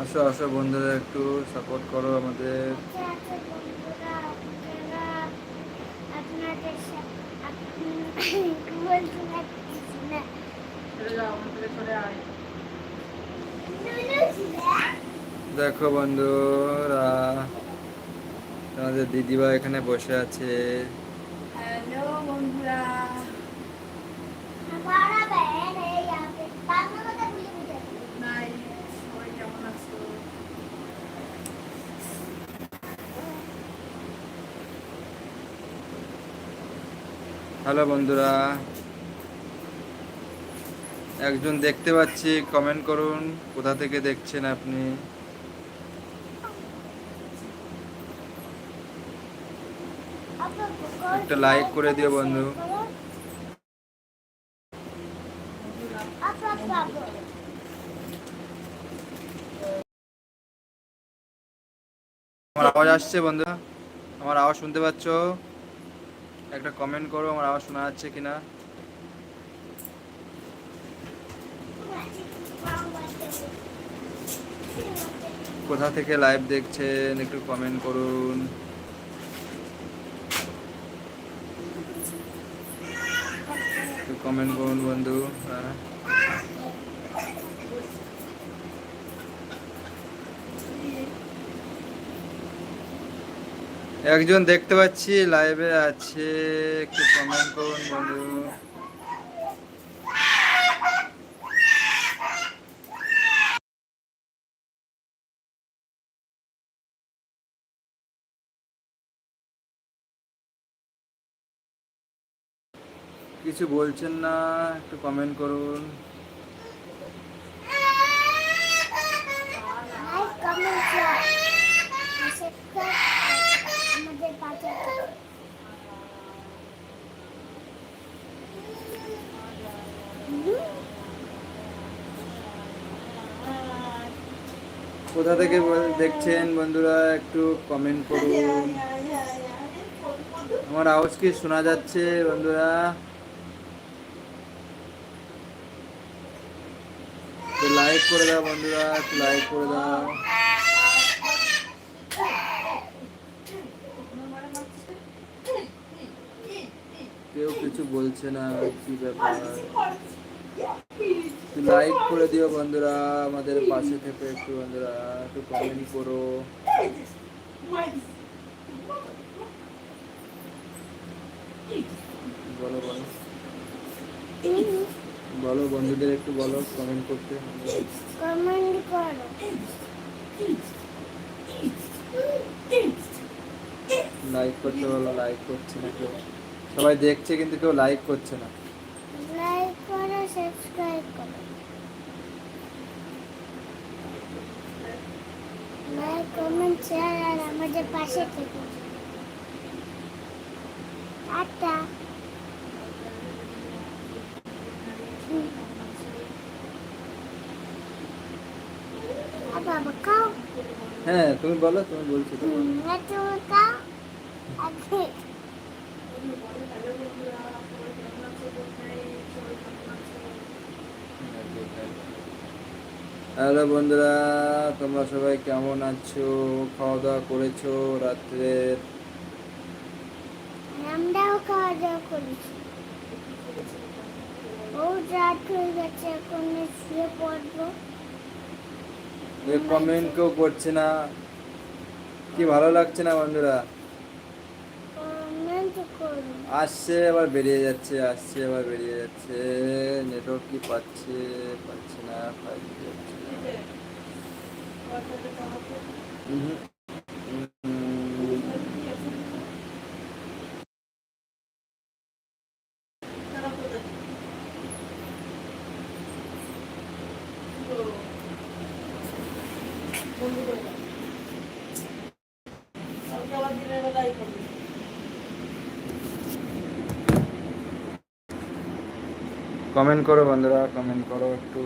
আসো আসো বন্ধুরা একটু সাপোর্ট করো আমাদের। আচ্ছা, আচ্ছা, বন্ধুরা, আপনাদের সা- আপনি- কি বলছি না কিছু না। দেখো বন্ধুরা আমাদের দিদিভাই এখানে বসে আছে। হ্যালো বন্ধুরা। হ্যালো বন্ধুরা। একজন দেখতে পাচ্ছি কমেন্ট করুন কোথা থেকে দেখছেন আপনি? একটা like করে দিও, বন্ধু। আমার আওয়াজ আসছে বন্ধুরা আমার আওয়াজ শুনতে পাচ্ছ? একটা কমেন্ট করো, আমার আওয়াজ শোনা যাচ্ছে কিনা? কোথা থেকে লাইভ দেখছেন? একটু কমেন্ট করুন। কমেন্ট করুন বন্ধু। হ্যাঁ। একজন দেখতে পাচ্ছি লাইভে আছে একটু কমেন্ট করুন বন্ধু। কিছু বলছেন না, একটু কমেন্ট করুন। কোথা থেকে দেখছেন বন্ধুরা, একটু কমেন্ট করুন আমার আওয়াজ কি শোনা যাচ্ছে বন্ধুরা লাইক করে দাও বন্ধুরা লাইক করে দাও। কেউ কিছু বলছে না, কি ব্যাপার? লাইক করে দিও বন্ধুরা, আমাদের পাশে থেকে একটু বন্ধুরা, একটু কমেন্ট করো। বলো বলো। বলো বন্ধুদের একটু বলো কমেন্ট করতে। কমেন্ট করো। লাইক করতে বলো লাইক করছে না কেউ। সবাই দেখছে কিন্তু কেউ লাইক করছে না। লাইক করো সাবস্ক্রাইব করো। লাইক কমেন্ট শেয়ার আর আমাদের পাশে থেকে। টাটা আর হ্যাঁ তুমি বলো, তুমি বলছো হ্যালো বন্ধুরা, তোমরা সবাই কেমন আছো? খাওয়া দাওয়া করেছ রাত্রে? খাওয়া দাওয়া করেছি। ও রাত হয়ে গেছে, এখন শুয়ে পড়ব। কমেন্ট কেউ করছে না। কি ভালো লাগছে না বন্ধুরা? আসছে আবার বেরিয়ে যাচ্ছে আসছে আবার বেরিয়ে যাচ্ছে। নেটওয়ার্ক কি পাচ্ছে পাচ্ছে না পাচ্ছে কমেন্ট করো বন্ধুরা কমেন্ট করো একটু।